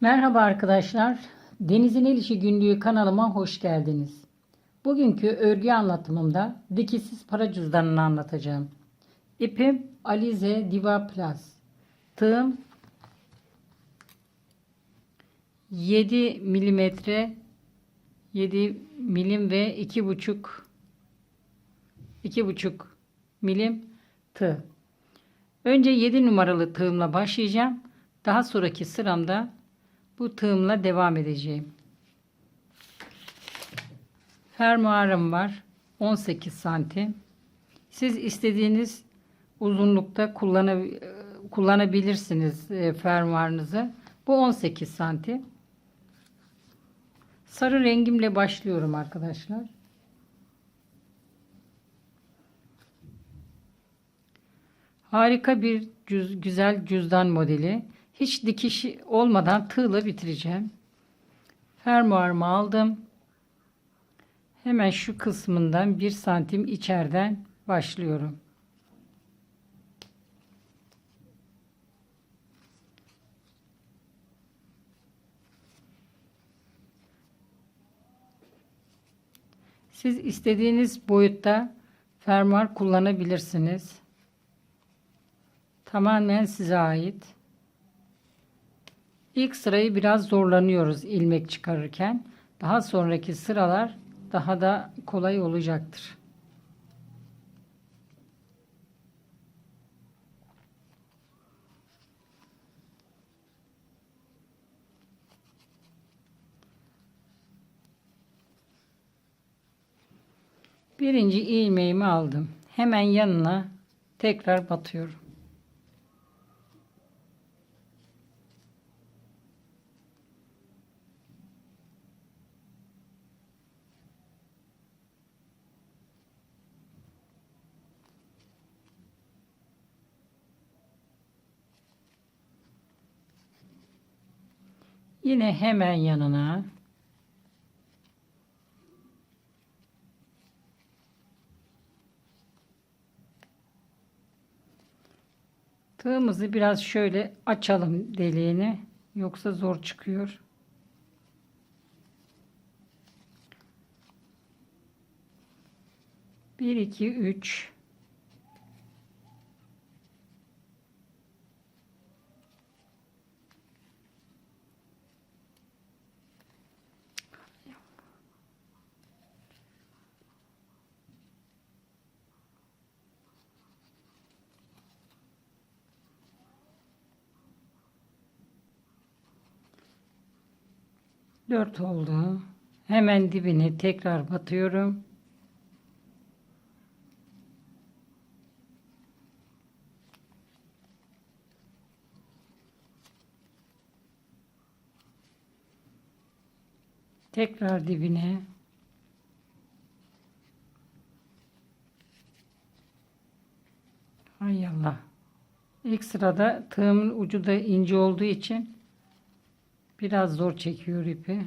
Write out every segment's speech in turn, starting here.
Merhaba arkadaşlar. Denizin El İşi Günlüğü kanalıma hoş geldiniz. Bugünkü örgü anlatımımda dikişsiz para cüzdanını anlatacağım. İpim Alize Diva Plus. Tığım 7 milimetre 7 milim ve 2,5 2,5 milim tığ. Önce 7 numaralı tığımla başlayacağım. Daha sonraki sıramda bu tığımla devam edeceğim. Fermuarım var. 18 santim. Siz istediğiniz uzunlukta kullana- kullanabilirsiniz e, fermuarınızı. Bu 18 santim. Sarı rengimle başlıyorum arkadaşlar. Harika bir cüz- güzel cüzdan modeli. Hiç dikiş olmadan tığla bitireceğim. Fermuarımı aldım. Hemen şu kısmından bir santim içeriden başlıyorum. Siz istediğiniz boyutta fermuar kullanabilirsiniz. Tamamen size ait. İlk sırayı biraz zorlanıyoruz ilmek çıkarırken. Daha sonraki sıralar daha da kolay olacaktır. Birinci ilmeğimi aldım. Hemen yanına tekrar batıyorum. Yine hemen yanına tığımızı biraz şöyle açalım deliğini yoksa zor çıkıyor. Bir, iki, üç. Dört oldu. Hemen dibine tekrar batıyorum. Tekrar dibine. Hay Allah. İlk sırada tığımın ucu da ince olduğu için biraz zor çekiyor ipi.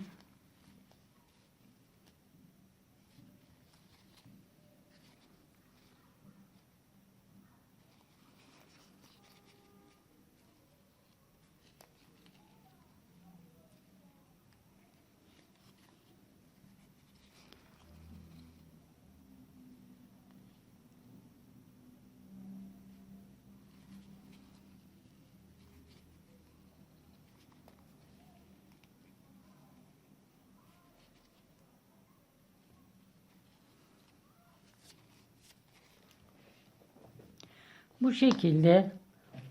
Bu şekilde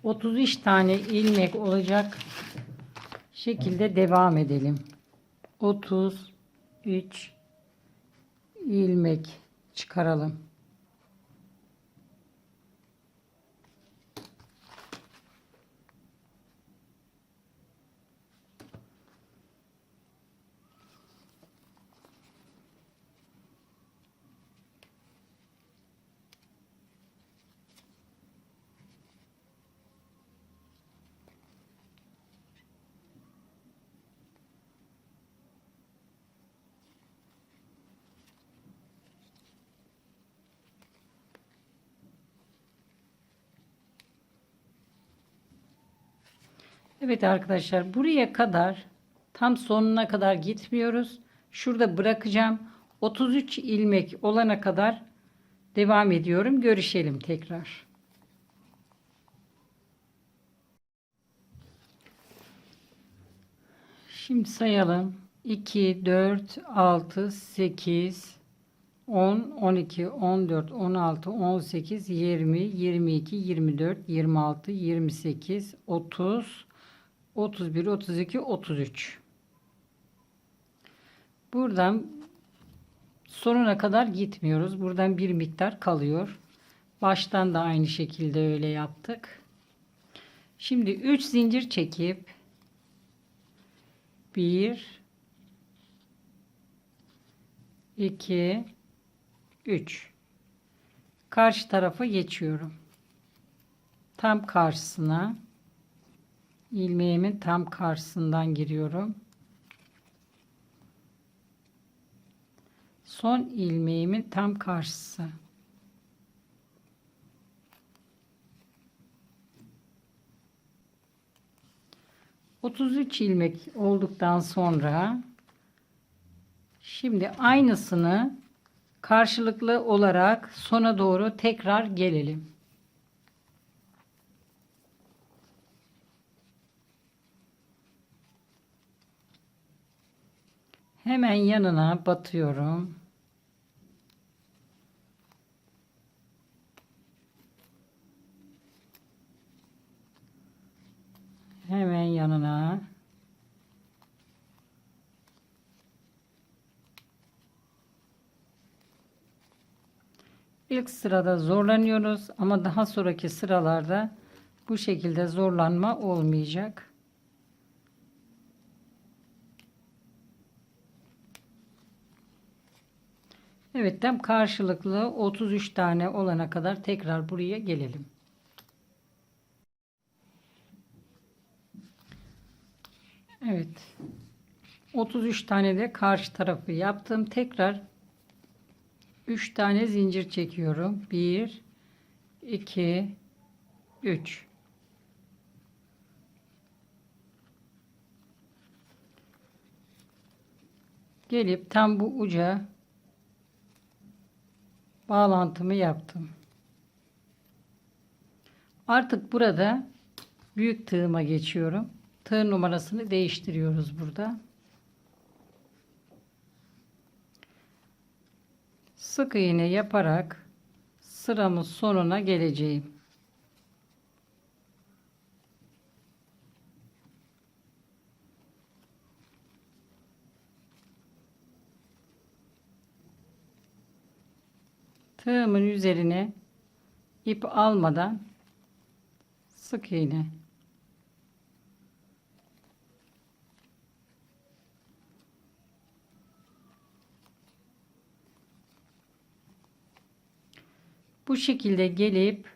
33 tane ilmek olacak şekilde devam edelim. 33 ilmek çıkaralım. Evet arkadaşlar buraya kadar tam sonuna kadar gitmiyoruz. Şurada bırakacağım. 33 ilmek olana kadar devam ediyorum. Görüşelim tekrar. Şimdi sayalım. 2, 4, 6, 8, 10, 12, 14, 16, 18, 20, 22, 24, 26, 28, 30, 31, 32, 33. Buradan sonuna kadar gitmiyoruz. Buradan bir miktar kalıyor. Baştan da aynı şekilde öyle yaptık. Şimdi 3 zincir çekip 1 2 3 karşı tarafa geçiyorum. Tam karşısına ilmeğimin tam karşısından giriyorum. Son ilmeğimin tam karşısı. Otuz üç ilmek olduktan sonra şimdi aynısını karşılıklı olarak sona doğru tekrar gelelim. Hemen yanına batıyorum. Hemen yanına. İlk sırada zorlanıyoruz ama daha sonraki sıralarda bu şekilde zorlanma olmayacak. Evet tam karşılıklı 33 tane olana kadar tekrar buraya gelelim. Evet. 33 tane de karşı tarafı yaptım. Tekrar 3 tane zincir çekiyorum. 1 2 3 Gelip tam bu uca bağlantımı yaptım. Artık burada büyük tığıma geçiyorum. Tığ numarasını değiştiriyoruz burada. Sık iğne yaparak sıramın sonuna geleceğim. Tığımın üzerine ip almadan sık iğne Bu şekilde gelip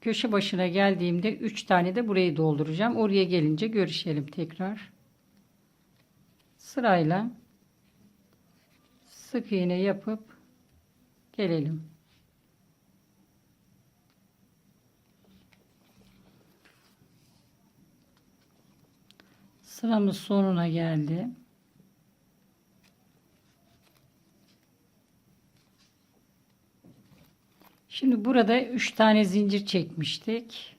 köşe başına geldiğimde 3 tane de burayı dolduracağım. Oraya gelince görüşelim tekrar. Sırayla sık iğne yapıp gelelim. Sıramız sonuna geldi. Şimdi burada 3 tane zincir çekmiştik.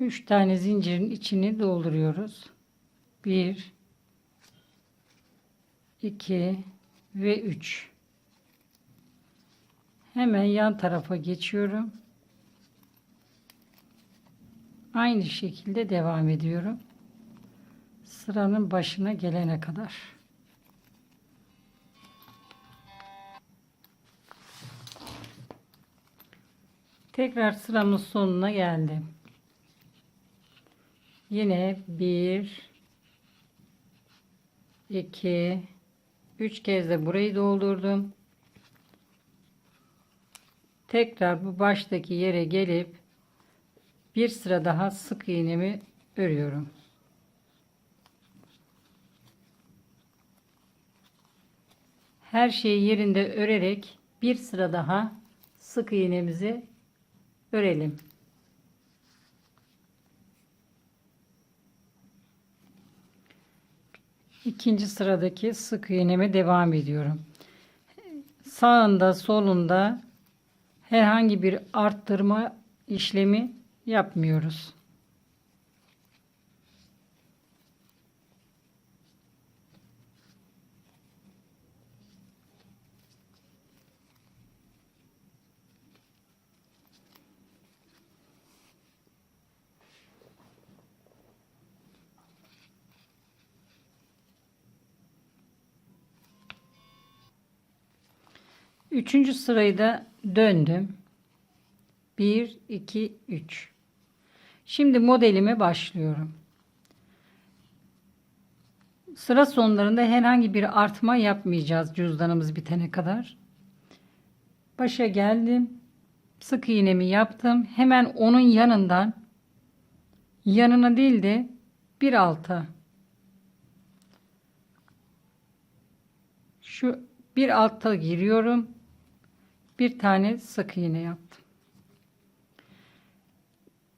3 tane zincirin içini dolduruyoruz. 1 2 ve 3 Hemen yan tarafa geçiyorum. Aynı şekilde devam ediyorum. Sıranın başına gelene kadar. Tekrar sıramın sonuna geldim. Yine bir, iki, üç kez de burayı doldurdum tekrar bu baştaki yere gelip bir sıra daha sık iğnemi örüyorum. Her şeyi yerinde örerek bir sıra daha sık iğnemizi örelim. İkinci sıradaki sık iğneme devam ediyorum. Sağında, solunda herhangi bir arttırma işlemi yapmıyoruz. Üçüncü sırayı da döndüm. 1, 2, 3. Şimdi modelime başlıyorum. Sıra sonlarında herhangi bir artma yapmayacağız cüzdanımız bitene kadar. Başa geldim. Sık iğnemi yaptım. Hemen onun yanından yanına değil de bir alta şu bir alta giriyorum. Bir tane sık iğne yaptım.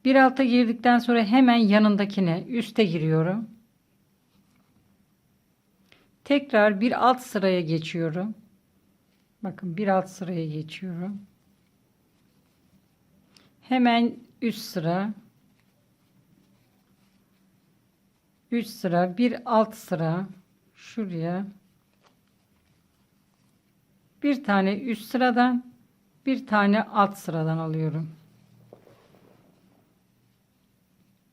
Bir alta girdikten sonra hemen yanındakine üste giriyorum. Tekrar bir alt sıraya geçiyorum. Bakın bir alt sıraya geçiyorum. Hemen üst sıra. Üst sıra, bir alt sıra şuraya. Bir tane üst sıradan, bir tane alt sıradan alıyorum.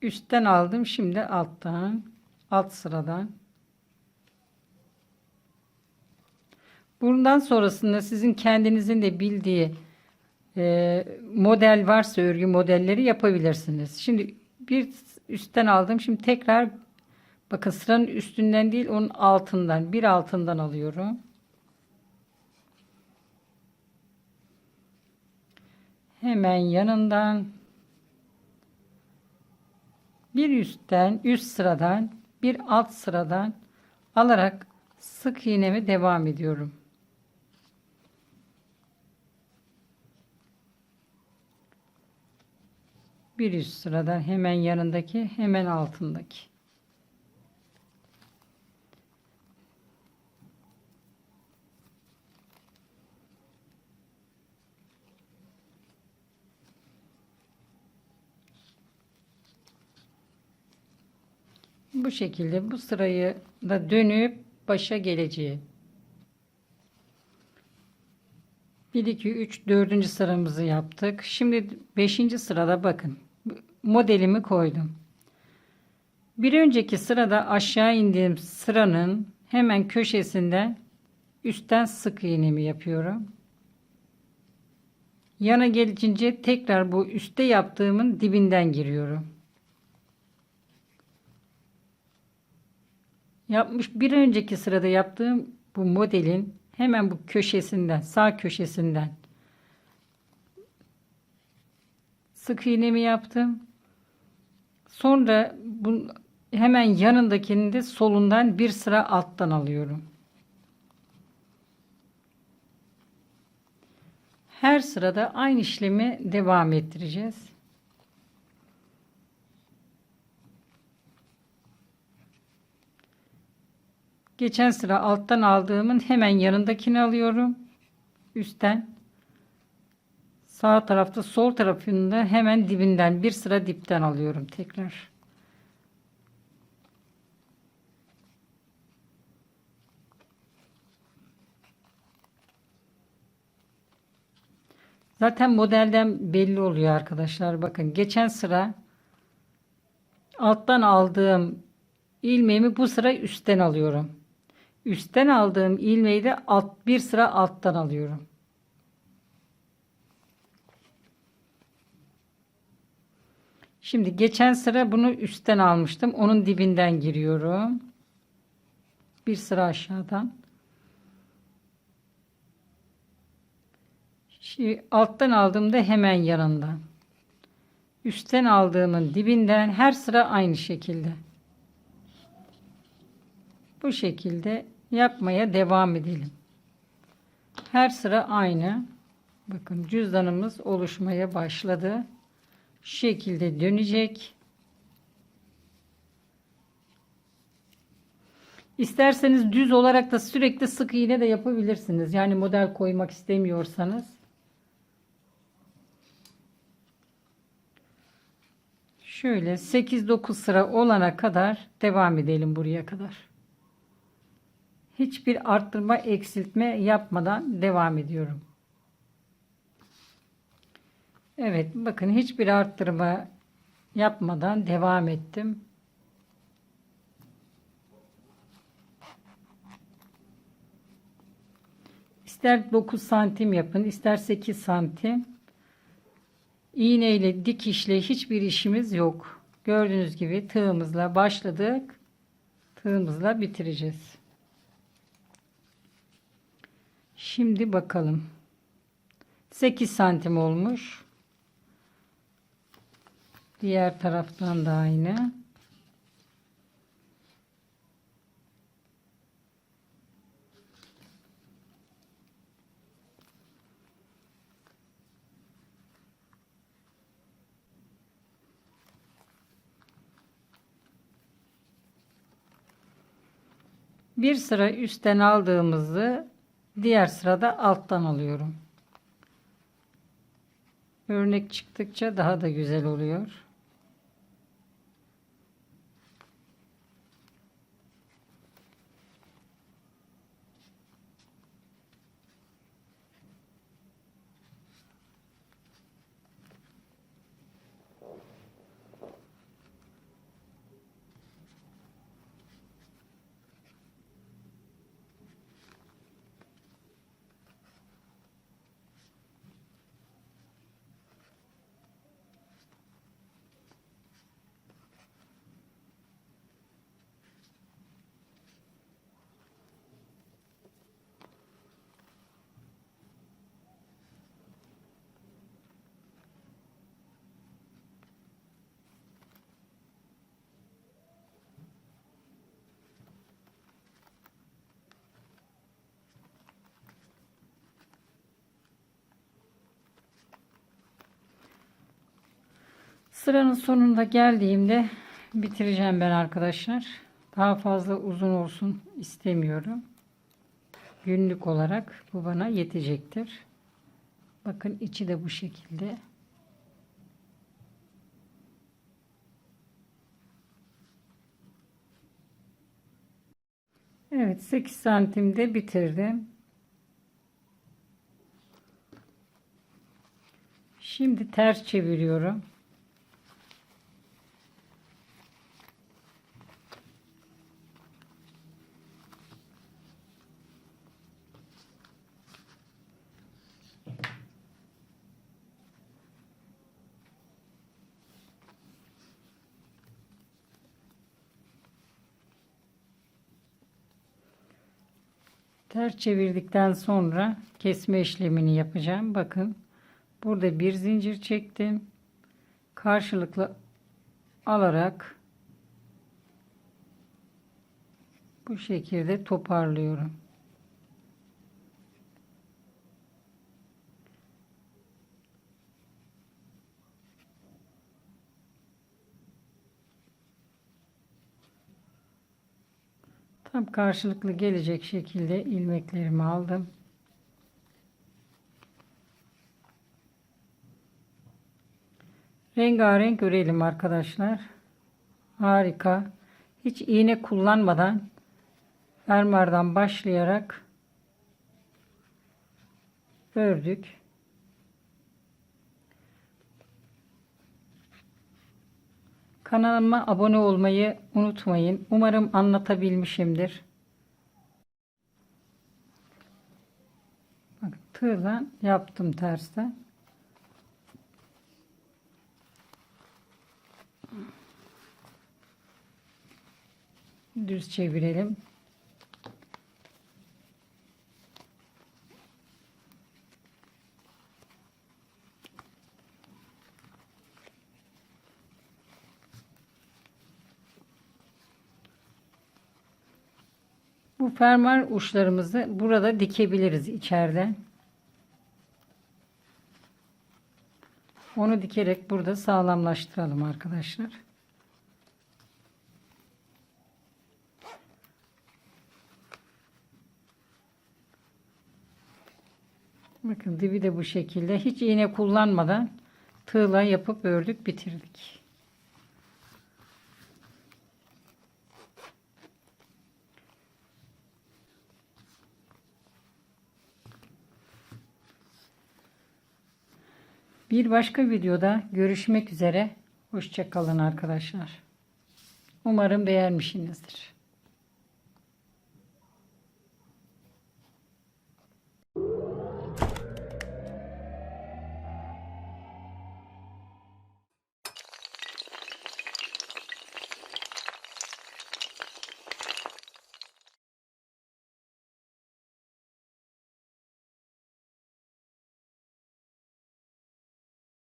Üstten aldım, şimdi alttan, alt sıradan. Bundan sonrasında sizin kendinizin de bildiği e, model varsa örgü modelleri yapabilirsiniz. Şimdi bir üstten aldım. Şimdi tekrar bakın sıranın üstünden değil onun altından bir altından alıyorum. Hemen yanından bir üstten üst sıradan bir alt sıradan alarak sık iğnemi devam ediyorum. Bir üst sıradan hemen yanındaki hemen altındaki. Bu şekilde bu sırayı da dönüp başa geleceği. 1 2 3 4. sıramızı yaptık. Şimdi 5. sırada bakın. Modelimi koydum. Bir önceki sırada aşağı indiğim sıranın hemen köşesinden üstten sık iğnemi yapıyorum. Yana gelince tekrar bu üstte yaptığımın dibinden giriyorum. Yapmış bir önceki sırada yaptığım bu modelin hemen bu köşesinden sağ köşesinden sık iğnemi yaptım. Sonra bu hemen yanındakini de solundan bir sıra alttan alıyorum. Her sırada aynı işlemi devam ettireceğiz. Geçen sıra alttan aldığımın hemen yanındakini alıyorum. Üstten. Sağ tarafta sol tarafında hemen dibinden bir sıra dipten alıyorum tekrar. Zaten modelden belli oluyor arkadaşlar. Bakın geçen sıra alttan aldığım ilmeğimi bu sıra üstten alıyorum. Üstten aldığım ilmeği de alt bir sıra alttan alıyorum. Şimdi geçen sıra bunu üstten almıştım. Onun dibinden giriyorum. Bir sıra aşağıdan. Şimdi alttan aldığımda hemen yanından. Üstten aldığımın dibinden her sıra aynı şekilde. Bu şekilde yapmaya devam edelim. Her sıra aynı. Bakın cüzdanımız oluşmaya başladı. Şu şekilde dönecek. İsterseniz düz olarak da sürekli sık iğne de yapabilirsiniz. Yani model koymak istemiyorsanız. Şöyle 8-9 sıra olana kadar devam edelim buraya kadar. Hiçbir arttırma eksiltme yapmadan devam ediyorum. Evet bakın hiçbir arttırma yapmadan devam ettim. İster 9 santim yapın, ister 8 santim. İğneyle, dikişle hiçbir işimiz yok. Gördüğünüz gibi tığımızla başladık. Tığımızla bitireceğiz. Şimdi bakalım. 8 santim olmuş. Diğer taraftan da aynı. Bir sıra üstten aldığımızı diğer sırada alttan alıyorum. Örnek çıktıkça daha da güzel oluyor. Sıranın sonunda geldiğimde bitireceğim ben arkadaşlar. Daha fazla uzun olsun istemiyorum. Günlük olarak bu bana yetecektir. Bakın içi de bu şekilde. Evet 8 santimde bitirdim. Şimdi ters çeviriyorum. Ters çevirdikten sonra kesme işlemini yapacağım. Bakın burada bir zincir çektim. Karşılıklı alarak bu şekilde toparlıyorum. Tam karşılıklı gelecek şekilde ilmeklerimi aldım. Rengarenk örelim arkadaşlar. Harika. Hiç iğne kullanmadan fermuardan başlayarak ördük. Kanalıma abone olmayı unutmayın. Umarım anlatabilmişimdir. Bak, tığla yaptım tersten. Düz çevirelim. Bu fermuar uçlarımızı burada dikebiliriz içeriden. Onu dikerek burada sağlamlaştıralım arkadaşlar. Bakın dibi de bu şekilde hiç iğne kullanmadan tığla yapıp ördük bitirdik. Bir başka videoda görüşmek üzere. Hoşçakalın arkadaşlar. Umarım beğenmişsinizdir.